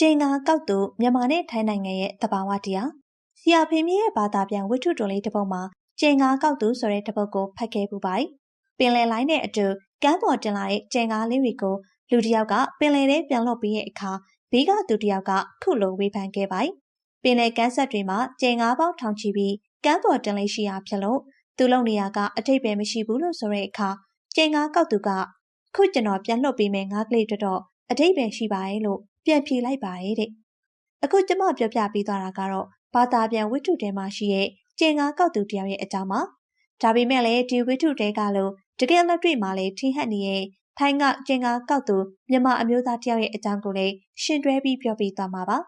ချိန်ငါကောက်သူမြန်မာနဲ့ထိုင်းနိုင်ငံရဲ့တဘာဝတရားဆီယာဖေမီရဲ့ဘာသာပြန်ဝိထုတော်လေးတစ်ပုဒ်မှာချိန်ငါကောက်သူဆိုတဲ့တစ်ပုဒ်ကိုဖတ်ခဲ့ပူပါတယ်ပင်လယ်လိုင်းနဲ့အတူကမ်းပေါ်တင်လာတဲ့ချိန်ငါလေးတွေကိုလူတစ်ယောက်ကပင်လယ်ထဲပြန်လွတ်ပြီးတဲ့အခါဘေးကသူတစ်ယောက်ကခုလိုဝေဖန်ခဲ့ပါတယ်ပင်လယ်ကမ်းဆက်တွေမှာချိန်ငါပေါင်းထောင်ချီပြီးကမ်းပေါ်တင်လေးရှိရာဖြစ်လို့သူလုံနေရကအထိတ်ပဲမရှိဘူးလို့ဆိုတဲ့အခါချိန်ငါကောက်သူကခုကျွန်တော်ပြန်လွတ်ပြီးမယ်ငါကလေးတို့တော့အထိတ်ပဲရှိပါရဲ့လို့ ပြန်ဖြေလိုက်ပါတယ်တဲ့အခုကျမပြောပြပေးသွားတာကတော့ဘာသာပြန်ဝိထုတဲမှာရှိရဲ့ကျင်ငါကောက်သူတယောက်ရဲ့အကြောင်းပါဒါပေမဲ့လည်းဒီဝိထုတဲကလို့တကယ်လက်တွေ့မှာလည်းထင်ဟပ်နေရဲ့ထိုင်းကကျင်ငါကောက်သူမြန်မာအမျိုးသားတယောက်ရဲ့အကြောင်းကိုလည်းရှင်တွဲပြီးပြောပြသွားမှာပါ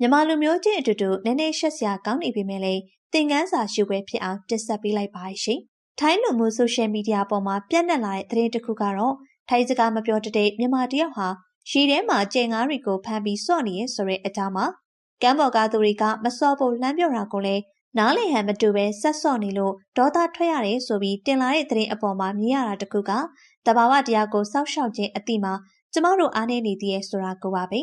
မြန်မာလူမျိုးချင်းအတူတူနည်းနည်းရှက်စရာကောင်းနေပေမဲ့လည်းသင်ခန်းစာရှုပွဲဖြစ်အောင်တင်ဆက်ပေးလိုက်ပါရှင်ထိုင်းလူမှုဆိုရှယ်မီဒီယာပေါ်မှာပြန့်နှံ့လာတဲ့သတင်းတစ်ခုကတော့ထိုင်းစကားမပြောတဲ့မြန်မာတယောက်ဟာ ရှီထဲမှာကျင်ငါးတွေကိုဖမ်းပြီးစော့နေရဆိုတဲ့အကြောင်းမှာကမ်းပေါ်ကားသူတွေကမစော့ဖို့လှမ်းပြောတာကိုလည်းနားလည်ဟန်မတူပဲဆက်စော့နေလို့ဒေါသထွက်ရတယ်ဆိုပြီးတင်လာတဲ့သတင်းအပေါ်မှာမြင်ရတာတခုကတဘာဝတရားကိုစောက်ရှောက်ခြင်းအတိမှာကျမတို့အားနေနေသေးရဲ့ဆိုတာကိုပါပဲ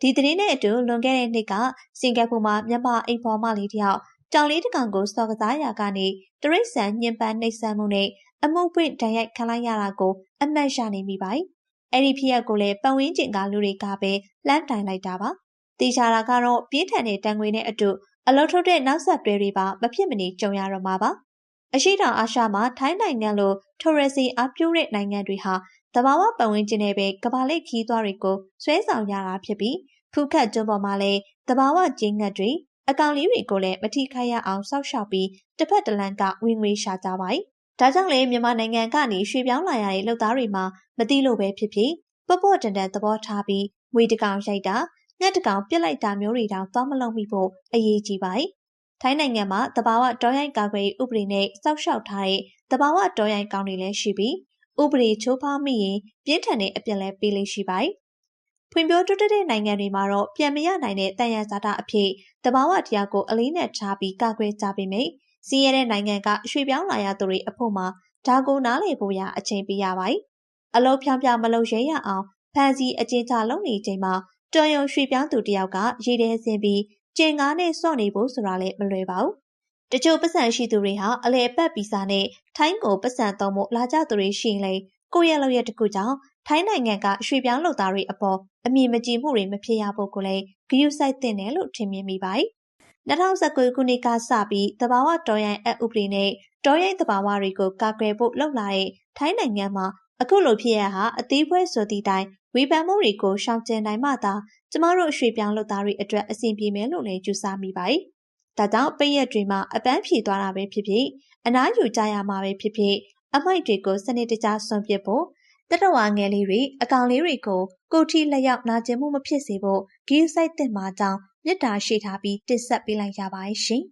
ဒီသတင်းနဲ့အတူလွန်ခဲ့တဲ့နှစ်ကစင်ကာပူမှာမြန်မာအိမ်ဖော်မလေးတယောက်ကြောင်လေးတကောင်ကိုစော်ကစားရာကနေတရိတ်ဆန်ညင်ပန်းနှိပ်စက်မှုနဲ့အမှုပွင့်တန်ရိုက်ခံလိုက်ရတာကိုအမှတ်ရနေမိပါတယ် အဲ့ဒီဖြစ်ရပ်ကိုလည်းပတ်ဝန်းကျင်ကလူတွေကပဲလှမ်းတိုင်လိုက်တာပါ။တေချာတာကတော့ပြင်းထန်တဲ့တန်ငွေနဲ့အတူအလုံးထုတ်တဲ့နောက်ဆက်တွဲတွေပါမဖြစ်မနေကြုံရတော့မှာပါ။အရှိတောင်အာရှမှာထိုင်းနိုင်ငံလိုထိုရစီအပြိုးတဲ့နိုင်ငံတွေဟာတဘာဝပတ်ဝန်းကျင်နဲ့ပဲကဘာလိတ်ခီးသွားတွေကိုဆွဲဆောင်ရတာဖြစ်ပြီးဖူးခတ်ကျွန်းပေါ်မှာလည်းတဘာဝကျင်းငတ်တွေအကောင်လေးတွေကိုလည်းမထိခိုက်ရအောင်စောက်ရှောက်ပြီးတစ်ဖက်တစ်လမ်းကဝင်ငွေရှာကြပါ යි ဒါကြောင့်လေမြန်မာနိုင်ငံကနေရွှေပြောင်းလာရတဲ့လုပ်သားတွေမှာမသိလို့ပဲဖြစ်ဖြစ်ပေါ့ပေါ့တန်တန်သဘောထားပြီးငွေတကောင်ရိုက်တာငှက်တကောင်ပြစ်လိုက်တာမျိုးတွေတောင်သွားမလုံးမိဖို့အရေးကြီးပါ။ထိုင်းနိုင်ငံမှာတဘာဝတောရိုင်းကာကွယ်ဥပဒေနဲ့စောက်ရှောက်ထားတဲ့တဘာဝတောရိုင်းကောင်တွေလည်းရှိပြီးဥပဒေချိုးဖောက်မိရင်ပြင်းထန်တဲ့အပြစ်လည်းပေးလိမ့်ရှိပါတယ်။ဖွံ့ဖြိုးတိုးတက်တဲ့နိုင်ငံတွေမှာတော့ပြန်မရနိုင်တဲ့တန်ရဇာတာအဖြစ်တဘာဝတရားကိုအလေးနဲ့ထားပြီးကာကွယ်ကြပေမယ့် စီးရဲတဲ့နိုင်ငံကရွှေပြောင်းလာရသူတွေအဖို့မှာဒါကိုနားလည်ဖို့ရအချိန်ပေးရပါတယ်။အလုံးဖြောင်းပြမလုပ်ရဲရအောင်ဖန်စီအကျဉ်းချလုပ်နေချိန်မှာတော်ရုံရွှေပြောင်းသူတယောက်ကရေထဲဆင်းပြီးကျင်ကားနဲ့စော့နေဖို့ဆိုတာလည်းမလွယ်ပါဘူး။တချို့ပတ်စံရှိသူတွေဟာအလဲပတ်ဗီဇာနဲ့ထိုင်းကိုပတ်စံသုံးဖို့လာကြသူတွေရှိရင်လေကိုယ့်ရဲ့လောက်ရတခုကြောင့်ထိုင်းနိုင်ငံကရွှေပြောင်းလုပ်သားတွေအပေါ်အမြင်မကြည်မှုတွေမဖြစ်ရဖို့ကိုလည်းဂရုစိုက်သင့်တယ်လို့ထင်မြင်မိပါတယ်။ 2019ခုနှစ်ကစပြီးတဘာဝတော်ရိုင်းအဥပဒေနဲ့တော်ရိုင်းတဘာဝတွေကိုကာကွယ်ဖို့လှုပ်လာတဲ့ထိုင်းနိုင်ငံမှာအခုလိုဖြစ်ရဟာအသေးဖွဲဆိုသည့်တိုင်ဝေဖန်မှုတွေကိုရှောင်ကျဉ်နိုင်မှသာကျမတို့ရွှေပြောင်းလုပ်သားတွေအတွက်အဆင်ပြေမယ်လို့လည်းကြိုးစားမိပါတယ်။ဒါကြောင့်ပိတ်ရက်တွေမှာအပန်းဖြေသွားတာပဲဖြစ်ဖြစ်အနားယူကြရမှာပဲဖြစ်ဖြစ်အမိုက်တွေကိုစနစ်တကျဆွန့်ပစ်ဖို့ တတဝါငယ်လေးတွေအကောင်လေးတွေကိုကိုထီလက်ရောက်နာကျင်မှုမဖြစ်စေဖို့ဂီးစိုက်တဲ့မှာကြောင့်မြစ်တာရှိထားပြီးတစ်ဆက်ပေးလိုက်ရပါတယ်ရှင်။